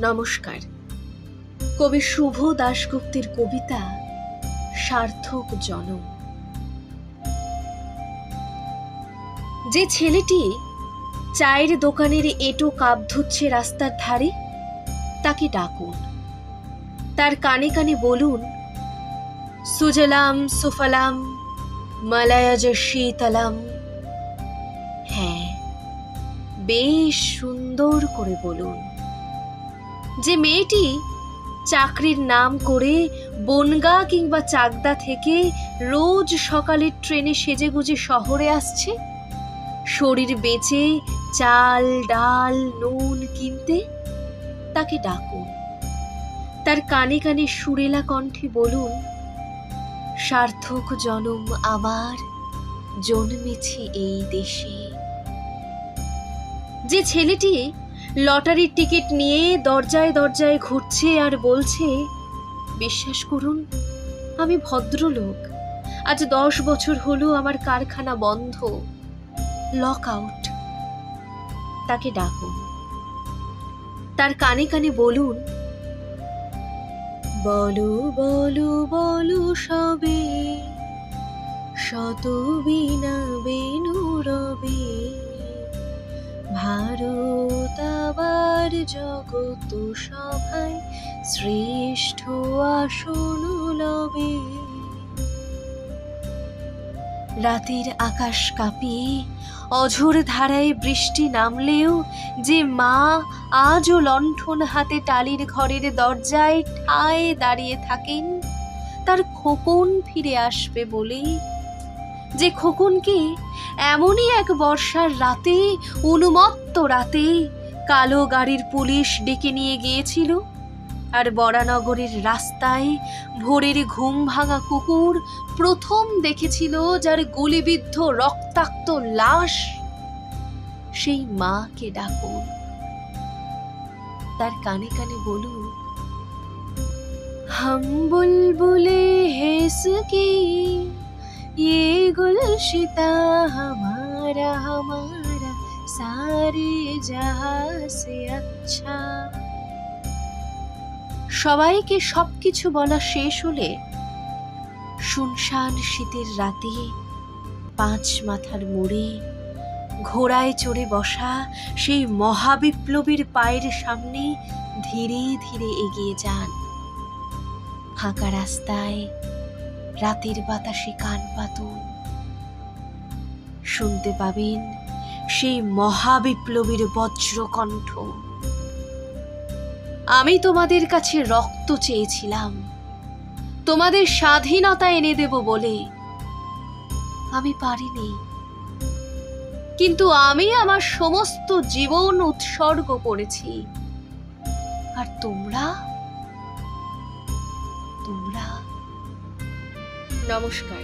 নমস্কার। কবি শুভ দাশগুপ্তের কবিতা, সার্থক জনম। যে ছেলেটি চায়ের দোকানের এটো কাপ ধুচ্ছে রাস্তার ধারে, তাকে ডাকুন। তার কানে কানে বলুন, সুজলাম, সুফলাম, মালায়াজ শীতলাম। হ্যাঁ বেশ সুন্দর করে বলুন। যে মেয়েটি চাকরির নাম করে বনগা কিংবা চাকদা থেকে রোজ সকালের ট্রেনে সেজেগুজে শহরে আসছে, শরীর বেচে চাল, ডাল, নুন কিনতে তাকে ডাকুন। তার কানে কানে সুরেলা কণ্ঠে বলুন, সার্থক জনম আমার, জন্মেছি এই দেশে। যে ছেলেটি লটারির টিকিট নিয়ে দরজায় দরজায় ঘুরছে আর বলছে, বিশ্বাস করুন, আমি ভদ্রলোক। আজ দশ বছর হলো আমার কারখানা বন্ধ। Lock out. তাকে ডাকুন। তার কানে কানে বলুন, বলো বলো বলো সবে, শত বিনা বেনু রবে। ভারত আবার জগত সভায় শ্রেষ্ঠ আসন লবে। রাতের আকাশ কাঁপিয়ে অঝোর ধারায় বৃষ্টি নামলেও যে মা আজও লণ্ঠন হাতে টালির ঘরের দরজায় ঠায় দাঁড়িয়ে থাকেন, তার খোপন ফিরে আসবে বলেই যে খোকনকে এমনই এক বর্ষার রাতে উন্মত্ত রাতে কালো গাড়ির পুলিশ ডেকে নিয়ে গিয়েছিল আর বরানগরের রাস্তায় ভোরের ঘুম ভাঙা কুকুর প্রথম দেখেছিল যার গুলিবিদ্ধ রক্তাক্ত লাশ সেই মাকে ডাকুন তার কানে কানে বলুন हम बुलबुले हेस की ये गुलशिता हमारा हमारा सारे जहां से अच्छा সবাইকে সবকিছু বলা শেষ হলে শুনশান শীতের রাতে পাঁচ মাথার মোড়ে ঘোড়ায় চড়ে বসা সেই মহাবিপ্লবীর পায়ের সামনে ধীরে ধীরে এগিয়ে যান ফাঁকা রাস্তায় রাতের বাতাসে কান পাতুন শুনতে পাবেন সেই মহাবিপ্লবীর বজ্রকণ্ঠ। আমি তোমাদের কাছে রক্ত চেয়েছিলাম। তোমাদের স্বাধীনতা এনে দেব বলে। আমি পারিনি। কিন্তু আমি আমার সমস্ত জীবন উৎসর্গ করেছি। আর তোমরা? তোমরা? নমস্কার।